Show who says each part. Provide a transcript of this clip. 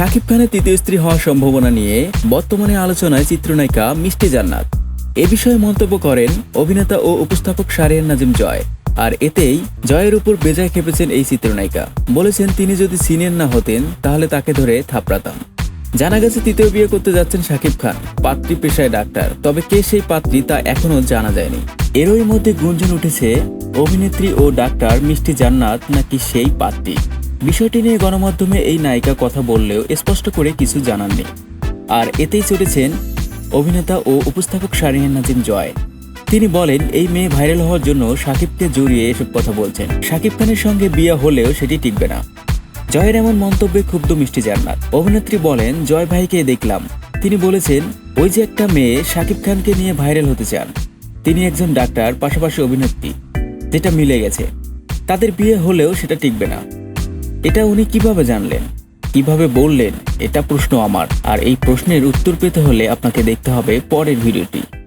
Speaker 1: শাকিব খানের তৃতীয় স্ত্রী হওয়ার সম্ভাবনা নিয়ে বর্তমানে আলোচনায় চিত্রনায়িকা মিষ্টি জান্নাত। এ বিষয়ে মন্তব্য করেন অভিনেতা ও উপস্থাপক শারিয়ান নাজিম জয়। আর এতেই জয়ের উপর বেজায় খেপেছেন এই চিত্রনায়িকা। বলেছেন, তিনি যদি সিনিয়র না হতেন, তাহলে তাকে ধরে থাপড়াতাম। জানা গেছে, তৃতীয় বিয়ে করতে যাচ্ছেন শাকিব খান, পাত্রী পেশায় ডাক্তার। তবে কে সেই পাত্রী তা এখনও জানা যায়নি। এরই মধ্যে গুঞ্জন উঠেছে, অভিনেত্রী ও ডাক্তার মিষ্টি জান্নাত নাকি সেই পাত্রী। বিষয়টি নিয়ে গণমাধ্যমে এই নায়িকা কথা বললেও স্পষ্ট করে কিছু জানাননি আর এতেই চলেছেন অভিনেতা ও উপস্থাপক শারিয়ান নাজিম জয়। তিনি বলেন, এই মেয়ে ভাইরাল হওয়ার জন্য সাকিবকে জড়িয়ে এসব কথা বলছেন। সাকিব খানের সঙ্গে বিয়ে হলেও সেটি টিকবে না। জয়ের এমন মন্তব্যে ক্ষুব্ধ মিষ্টি জান্নাত। অভিনেত্রী বলেন, জয় ভাইকে দেখলাম। তিনি বলেছেন, ওই যে একটা মেয়ে সাকিব খানকে নিয়ে ভাইরাল হতে চান। তিনি একজন ডাক্তার, পাশাপাশি অভিনেত্রী। যেটা মিলে গেছে। তাদের বিয়ে হলেও সেটা টিকবে না। এটা উনি কীভাবে জানলেন? কীভাবে বললেন, এটা প্রশ্ন আমার। আর এই প্রশ্নের উত্তর পেতে হলে আপনাকে দেখতে হবে পরের ভিডিওটি।